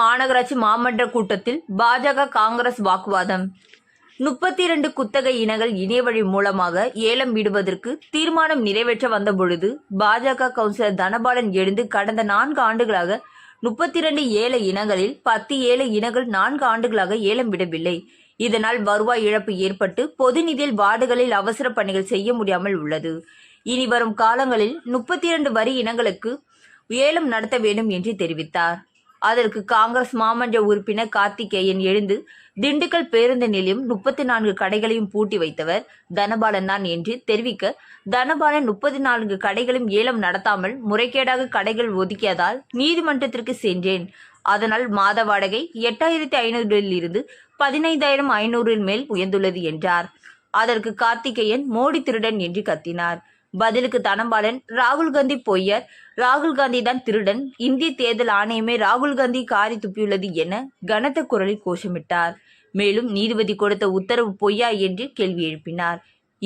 மாநகராட்சி மாமன்ற கூட்டத்தில் பாஜக காங்கிரஸ் வாக்குவாதம். முப்பத்தி இரண்டு குத்தகை இனங்கள் இணையவழி மூலமாக ஏலம் விடுவதற்கு தீர்மானம் நிறைவேற்ற வந்தபொழுது பாஜக கவுன்சிலர் தனபாலன் எழுந்து கடந்த நான்கு ஆண்டுகளாக முப்பத்தி இரண்டு ஏழு இனங்களில் பத்து ஏழு இனங்கள் நான்கு ஆண்டுகளாக ஏலம் விடவில்லை. இதனால் வருவாய் இழப்பு ஏற்பட்டு பொது நிதியில் வார்டுகளில் அவசர பணிகள் செய்ய முடியாமல் உள்ளது. இனி வரும் காலங்களில் முப்பத்தி இரண்டு வரி இனங்களுக்கு ஏலம் நடத்த வேண்டும் என்று தெரிவித்தார். அதற்கு காங்கிரஸ் மாமன்ற உறுப்பினர் கார்த்திகேயன் எழுந்து திண்டுக்கல் பேருந்து நிலையம் முப்பத்தி நான்கு கடைகளையும் பூட்டி வைத்தவர் தனபாலன் தான் என்று தெரிவிக்க தனபாலன் முப்பத்தி நான்கு கடைகளும் ஏலம் நடத்தாமல் முறைகேடாக கடைகள் ஒதுக்கியதால் நீதிமன்றத்திற்கு சென்றேன். அதனால் மாத வாடகை எட்டாயிரத்தி ஐநூறில் இருந்து பதினைந்தாயிரம் ஐநூறில் மேல் உயர்ந்துள்ளது என்றார். அதற்கு கார்த்திகேயன் மோடி திருடன் என்று கத்தினார். பதிலுக்கு தனபாலன் ராகுல் காந்தி பொய்யர் ராகுல் காந்தி தான் திருடன். இந்திய தேர்தல் ஆணையமே ராகுல் காந்தி காரி துப்பியுள்ளது என கனத்த குரலில் கோஷமிட்டார். மேலும் நீதிபதி கொடுத்த உத்தரவு பொய்யா என்று கேள்வி எழுப்பினார்.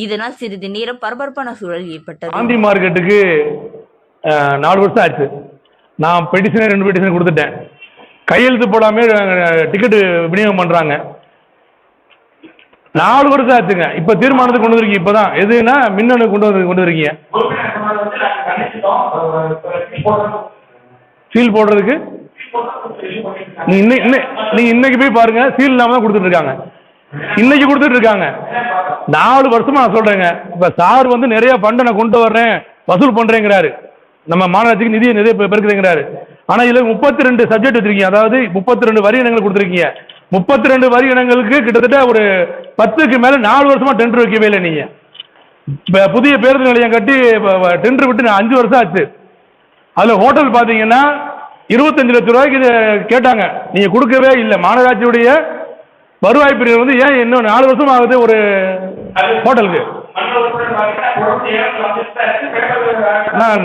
இதனால் சிறிது நேரம் பரபரப்பான சூழல் ஏற்பட்டது. காந்தி மார்க்கெட்டுக்கு நாலு வருஷம் ஆச்சு. நான் பெட்டிஷனை ரெண்டு பெட்டிஷன் கொடுத்துட்டேன். கையெழுத்து போடாமல் டிக்கெட்டு விநியோகம் பண்ணுறாங்க நாலு வருஷம் ஆச்சுங்க இப்போ தீர்மானத்துக்கு கொண்டு வந்திருக்கீங்க இப்போ தான் எதுனா மின்னணு கொண்டு வந்து கொண்டு வந்திருக்கீங்க. சீல் போடுறதுக்கு? நீ இன்னை இன்னை- இன்னைக்கு போய் பாருங்க சீல் இல்லாமல் தான் கொடுத்துட்டு இருக்காங்க இன்னைக்கு கொடுத்துட்டு இருக்காங்க நாலு வருஷமா நான் சொல்றேங்க. இப்ப சார் வந்து நிறைய ஃபண்டை நான் கொண்டு வர்றேன் வசூல் பண்றேங்கிறாரு. நம்ம மாநகராட்சிக்கு நிதியை நிறைய பெ- பெருக்குதுங்கிறாரு. ஆனா இதுல முப்பத்தி ரெண்டு சப்ஜெக்ட் வச்சிருக்கீங்க. அதாவது முப்பத்தி ரெண்டு வரி இனங்கள் கொடுத்துருக்கீங்க. முப்பத்தி ரெண்டு வரி இனங்களுக்கு கிட்டத்தட்ட ஒரு பத்துக்கு மேல நாலு வருஷமா டெண்டர் வைக்கவே இல்லை நீங்க. இப்போ புதிய பேருந்து நிலையம் கட்டி டெண்டர் விட்டு நான் அஞ்சு வருஷம் ஆச்சு. அதில் ஹோட்டல் பார்த்தீங்கன்னா இருபத்தஞ்சு லட்ச ரூபாய்க்கு இது கேட்டாங்க. நீங்கள் கொடுக்கவே இல்லை. மாநகராட்சியுடைய வருவாய் பிரிவு வந்து ஏன் இன்னும் நாலு வருஷம் ஆகுது ஒரு ஹோட்டலுக்கு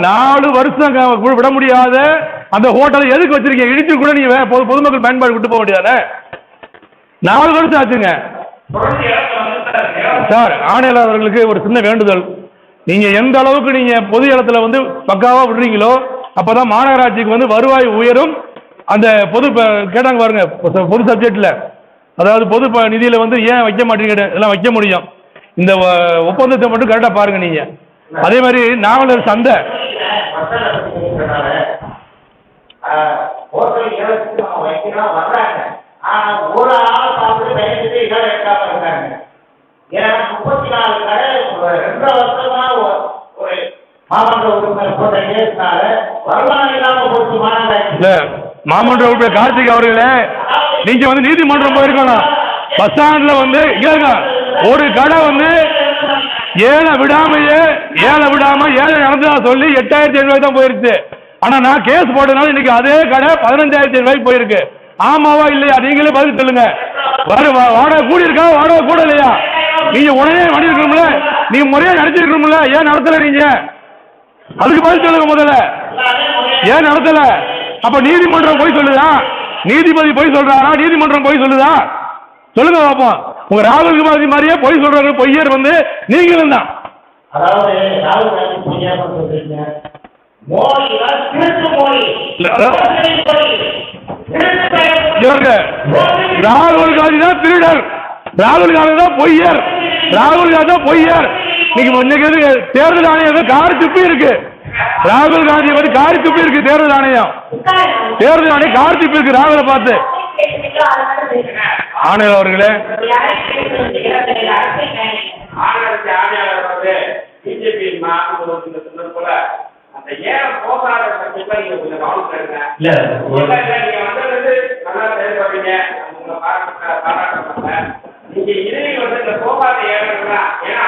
நாலு வருஷம் க- விட முடியாத அந்த ஹோட்டலை எதுக்கு வச்சிருக்கீங்க? இடிச்சு கூட நீங்க பொதுமக்கள் பயன்பாடு விட்டு போக முடியாத நாலு வருஷம் ஆச்சுங்க. சார் ஆணையாளர்களுக்கு ஒரு சின்ன வேண்டுதல். நீங்க எந்த அளவுக்கு நீங்க பொது இடத்துல வந்து பக்காவா விடுறீங்களோ அப்பதான் மாநகராட்சிக்கு வந்து வருவாய் உயரும். அந்த பொது கேட்டாங்க பாருங்க பொது சப்ஜெக்ட்ல. அதாவது பொது நிதியில் நிதியில வந்து ஏன் வைக்க மாட்டீங்க இதெல்லாம் வைக்க முடியும். இந்த ஒப்பந்தத்தை மட்டும் கரெக்டா பாருங்க நீங்க. அதே மாதிரி நாவலர் சந்தை. ஹோட்டல் வர்றாங்க. ஆனா ஒரு ஆள் பார்த்து பயந்துட்டு இடம் எடுக்காம இருக்காங்க ஏன்னா முப்பத்தி நாலு கடை ரெண்டரை வருஷமா ஒரு- மாமன்ற உறுப்பினர் போட்ட கேஸ்னால வருமானம் இல்லாம மாநகராட்சி மாமன்ற உறுப்பினர் கார்த்திக் அவர்களே நீங்க வந்து நீதிமன்றம் போயிருக்கணும் பஸ் ஸ்டாண்ட்ல வந்து கேளுங்க ஒரு கடை வந்து ஏழை விடாமையே ஏழை விடாம ஏழை நடந்ததா சொல்லி எட்டாயிரத்தி ஐநூறு தான் போயிருச்சு. ஆனா நான் கேஸ் போட்டதுனால இன்னைக்கு அதே கடை பதினஞ்சாயிரத்தி ரூபாய்க்கு போயிருக்கு. ஆமாவா இல்லையா? நீங்களே பதில் சொல்லுங்க. வர வா- வாடகை கூடி இருக்கா? வாடகை கூட இல்லையா? நீங்க உடனே வண்டி இருக்கணும்ல நீங்க முறையா நடத்திருக்கணும்ல. ஏன் நடத்தல நீங்க? அதுக்கு பதில் சொல்லுங்க முதல்ல. ஏன் நடத்தல? அப்ப நீதிமன்றம் போய் சொல்லுதா? நீதிபதி போய் சொல்றாரா? நீதிமன்றம் போய் சொல்லுதா? சொல்லுங்க பாப்போம் உங்க ராகுல் காந்தி மாதிரியே பொய் சொல்றாங்க பொய்யர் வந்து நீங்களும் தான். அதாவது இல்ல. இவருங்க ராகுல் காந்தி தான் திருடர். ராகுல் காந்தி தான் பொய்யர். ராகுல் காந்தி தான் பொய்யர். இன்னைக்கு தேர்தல் ஆணையம் வந்து காரி துப்பி இருக்கு. ராகுல் காந்தி வந்து காரி துப்பி இருக்கு தேர்தல் ஆணையம். தேர்தல் ஆணையம் காரி துப்பி இருக்கு ராகுலை பார்த்து. ஆணையர் அவர்களே. ஆளுநருக்கு பாராட்ட பாராட்ட நீங்க இறுதி வந்து இந்த போகாத ஏன்னா ஏன்னா